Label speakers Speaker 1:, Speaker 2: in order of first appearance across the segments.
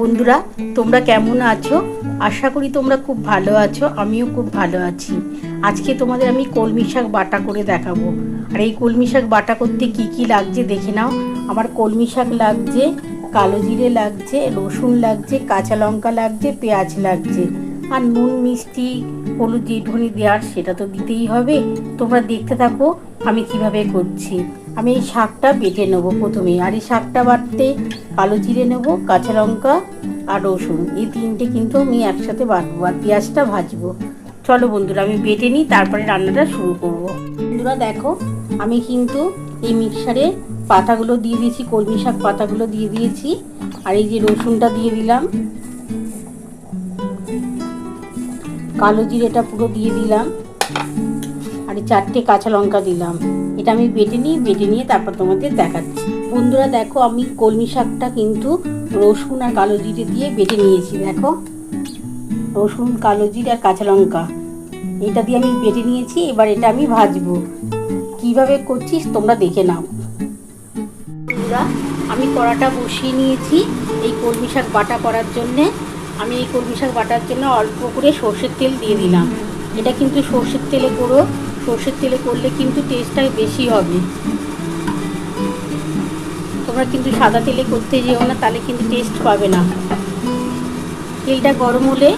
Speaker 1: বন্ধুরা, তোমরা কেমন আছো? আশা করি তোমরা খুব ভালো আছো, আমিও খুব ভালো আছি। আজকে তোমাদের আমি কলমি শাক বাটা করে দেখাবো। আর এই কলমি শাক বাটা করতে কি কি লাগছে দেখে নাও। আমার কলমি শাক লাগছে, কালো জিরে লাগছে, রসুন লাগছে, কাঁচা লঙ্কা লাগছে, পেঁয়াজ লাগছে। আর নুন, মিষ্টি, হলুদ যেটুকুনি দেওয়ার সেটা তো দিতেই হবে। তোমরা দেখতে থাকো আমি কীভাবে করছি। আমি এই শাকটা বেটে নেব প্রথমে। আর এই শাকটা বাটতে কালো জিরে নেব, কাঁচা লঙ্কা আর রসুন। এই তিনটে কিন্তু আমি একসাথে বাটবো আর পেঁয়াজটা ভাজবো। চলো বন্ধুরা, আমি বেটে নিই, তারপরে রান্নাটা শুরু করব। বন্ধুরা দেখো, আমি কিন্তু এই মিক্সারে পাতাগুলো দিয়ে দিয়েছি, কলমি শাক পাতাগুলো দিয়ে দিয়েছি। আর এই যে রসুনটা দিয়ে দিলাম, কালো জিরেটা পুরো দিয়ে দিলাম। আর চারটে কাঁচা লঙ্কা দিলাম। এটা আমি বেটে নিই বেটে নিয়ে তারপর তোমাদের দেখাচ্ছি। বন্ধুরা দেখো, আমি কলমি শাকটা কিন্তু রসুন আর কালো জিরে দিয়ে বেটে নিয়েছি, দেখো। রসুন, কালো জিরে আর কাঁচা লঙ্কা। এটা দিয়ে আমি বেটে নিয়েছি, এবার এটা আমি ভাজবো। কীভাবে করছিস তোমরা দেখে নাও। বন্ধুরা, আমি কড়াটা বসিয়ে নিয়েছি এই কলমি শাক বাটা করার জন্যে। আমি এই কলমি শাক বাটার জন্য অল্প করে সর্ষের তেল দিয়ে দিলাম। এটা কিন্তু সর্ষের তেলে করো সর্ষের তেলে করলে কিন্তু টেস্টটা বেশি হবে। তোমরা কিন্তু সাদা তেলে করতে যেও না, তাহলে কিন্তু টেস্ট পাবে না। তেলটা গরম হলে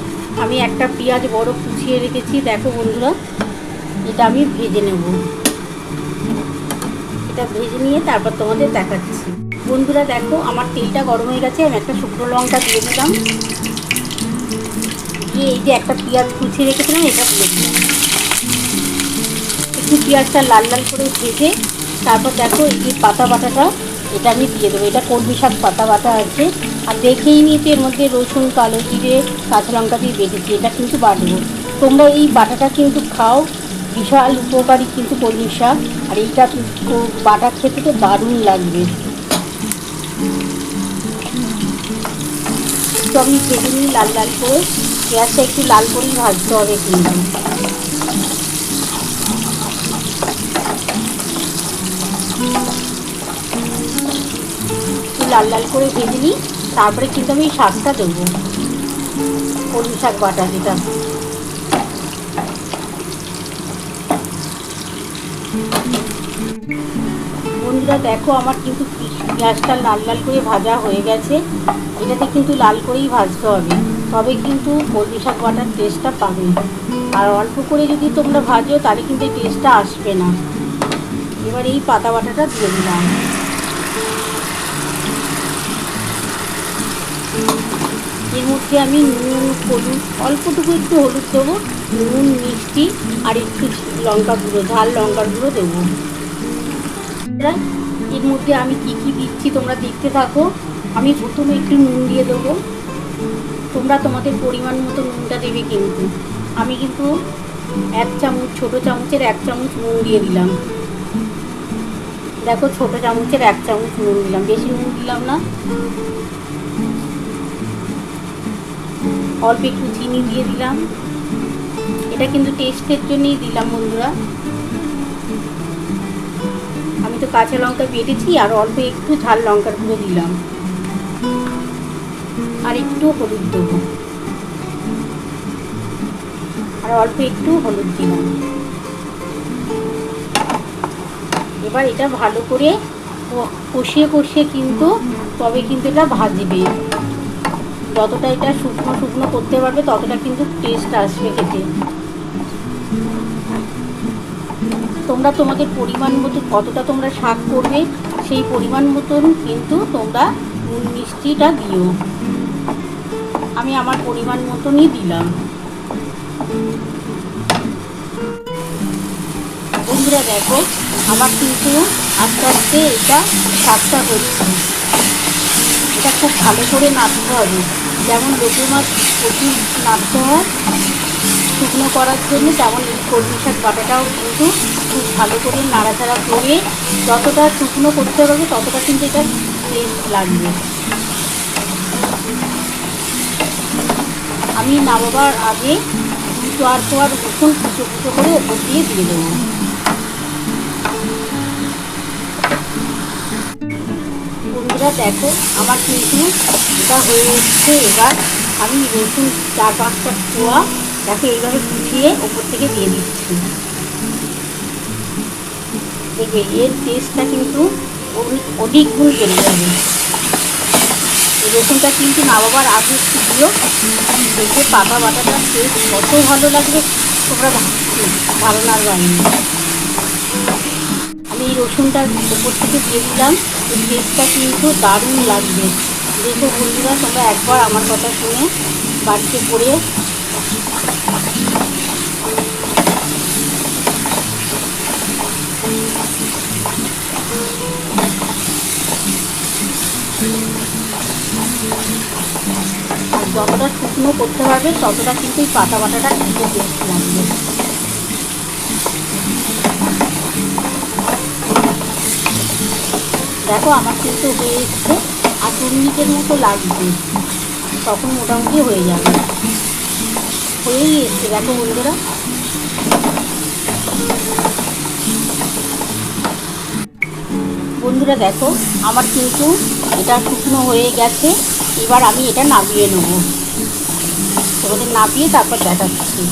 Speaker 1: আমি একটা পেঁয়াজ বড় কুচিয়ে রেখেছি। দেখো বন্ধুরা, এটা আমি ভেজে নেব। এটা ভেজে নিয়ে তারপর তোমাদের দেখাচ্ছি। বন্ধুরা, দেখো আমার তেলটা গরম হয়ে গেছে, আমি একটা শুকনো লঙ্কা দিয়ে দিলাম। দিয়ে এই যে একটা পেঁয়াজ কুচিয়ে রেখেছিলাম, এটা দিয়ে দিলাম। একটু পেঁয়াজটা লাল লাল করে ভেজে তারপর দেখো এই যে পাতা বাটাটা, এটা আমি দিয়ে দেবো। এটা কলমি শাক পাতা বাটা আছে? আর দেখেই নিয়েছি এর মধ্যে রসুন, কালো জিরে, কাঁচা লঙ্কা দিয়ে বেঁধেছি এটা কিন্তু বাটবো। তোমরা এই বাটাটা কিন্তু খাও, বিশাল উপকারী কিন্তু কলমি শাক, আর এইটা বাটা খেতে তো দারুণ লাগবে। তো আমি ভেজে নিই লাল লাল করে, পেঁয়াজটা একটু লাল করেই ভাজতে হবে কিন্তু। লাল লাল করে ভেজে নিই তারপরে কিন্তু আমি শাকটা দেবো। কলমি শাক বাটা যেটা। বন্ধুরা, দেখো আমার কিন্তু পেঁয়াজটা লাল লাল করে ভাজা হয়ে গেছে। এটাতে কিন্তু লাল করেই ভাজতে হবে। তবে কিন্তু কলমি শাক বাটার টেস্টটা পাবে আর অল্প করে যদি তোমরা ভাজো, তাহলে কিন্তু টেস্টটা আসবে না। এবার এই পাতা বাটাটা দিয়ে দিলাম। এর মধ্যে আমি নুন, হলুদ, অল্পটুকু একটু হলুদ দেবো, নুন, মিষ্টি আর একটু লঙ্কা গুঁড়ো, ঝাল লঙ্কার গুঁড়ো দেবো। এর মধ্যে আমি কি কি দিচ্ছি তোমরা দেখতে থাকো। আমি প্রথমে একটু নুন দিয়ে দেবো। তোমরা তোমাদের পরিমাণ মতো নুনটা দেবে কিন্তু। আমি কিন্তু এক চামচ, ছোট চামচের এক চামচ নুন দিয়ে দিলাম। দেখো, ছোট চামচের এক চামচ নুন দিলাম। বেশি নুন দিলাম না। অল্প একটু চিনি দিয়ে দিলাম। এটা কিন্তু টেস্টের জন্যই দিলাম বন্ধুরা। আমি তো কাঁচা লঙ্কা বেটেছি, আর অল্প একটু ঝাল লঙ্কার গুঁড়ো দিলাম। আর একটু হলুদ দেবো। আর অল্প একটু হলুদ দিলাম। এবার এটা ভালো করে কষিয়ে কষিয়ে কিন্তু তবে কিন্তু এটা ভাজবে। যতটা এটা শুকনো শুকনো করতে পারবে, ততটা কিন্তু টেস্ট আসবে খেতে। তোমরা তোমাদের পরিমাণ মতো, কতটা তোমরা শাক করবে, সেই পরিমাণ মতন কিন্তু তোমরা মিষ্টিটা দিও। আমি আমার পরিমাণ মতনই দিলাম। বন্ধুরা দেখো, আমার কিন্তু আস্তে আস্তে এটা সাতটা হচ্ছে। এটা খুব ভালো করে নাড়তে হবে। যেমন লোকের মাছ প্রচুর নাড়তে হয়, শুকনো করার জন্য তেমন এই কলমি শাক বাটাটাও কিন্তু খুব ভালো করে নাড়াচাড়া করে যতটা শুকনো করতে পারবে ততটা কিন্তু এটা টেস্ট লাগবে। আমি নামাবার আগে দুটো আর পোয়ার রসুন কুচো কুচো করে ওপর দিয়ে দিয়ে দেবো। বন্ধুরা দেখো, আমার কিন্তু এটা হয়ে এসছে এবার আমি রসুন চার পাঁচটা খোয়া দেখো এইভাবে কুচিয়ে ওপর থেকে দিয়ে দিচ্ছি। দেখবে, এর টেস্টটা কিন্তু অধিক গুণ বেড়ে যাবে। রসুনটা কিন্তু মা বাবার আগে দিও দেখে পাতা বাটাটা টেস্ট কত ভালো লাগবে। তোমরা ভাবছি বাইরে। আমি এই রসুনটা উপর থেকে দিয়ে দিলাম টেস্টটা কিন্তু দারুণ লাগবে। দেখো বন্ধুরা, তোমরা একবার আমার কথা শুনে বাড়িতে আর যতটা শুকনো করতে পারবে, ততটা কিন্তু এই পাতা বাটাটা খেতে টেস্ট লাগবে। দেখো, আমার কিন্তু হয়ে এসছে। আর দু মিনিটের মতো লাগবে। তখন মোটামুটি হয়ে যাবে। হয়েই এসছে, দেখো বন্ধুরা। বন্ধুরা, দেখো, আমার কিন্তু এটা শুকনো হয়ে গেছে। এবার আমি এটা নামিয়ে নেব। তোমাদের নামিয়ে তারপর দেখাচ্ছি।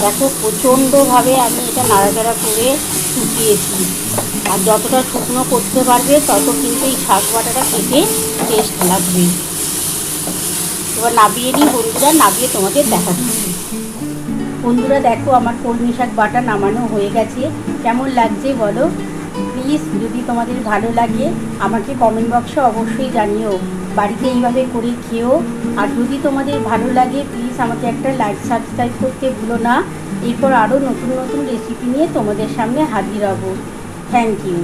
Speaker 1: দেখো, প্রচণ্ডভাবে আমি এটা নাড়াচাড়া করে শুকিয়েছি। আর যতটা শুকনো করতে পারবে, তত কিন্তু এই শাক বাটাটা খেতে টেস্ট লাগবে। এবার নাবিয়ে নিই বন্ধুরা নাবিয়ে তোমাদের দেখাচ্ছি। বন্ধুরা, দেখো আমার কলমি শাক বাটা নামানো হয়ে গেছে। কেমন লাগছে বলো? প্লিজ যদি তোমাদের ভালো লাগে, আমাকে কমেন্ট বক্সে অবশ্যই জানিও। বাড়িতে এইভাবে করে খেও। আর যদি তোমাদের ভালো লাগে প্লিজ আমাকে একটা লাইক সাবস্ক্রাইব করতে ভুলো না। এরপর আরও নতুন নতুন রেসিপি নিয়ে তোমাদের সামনে হাজির হব। Thank you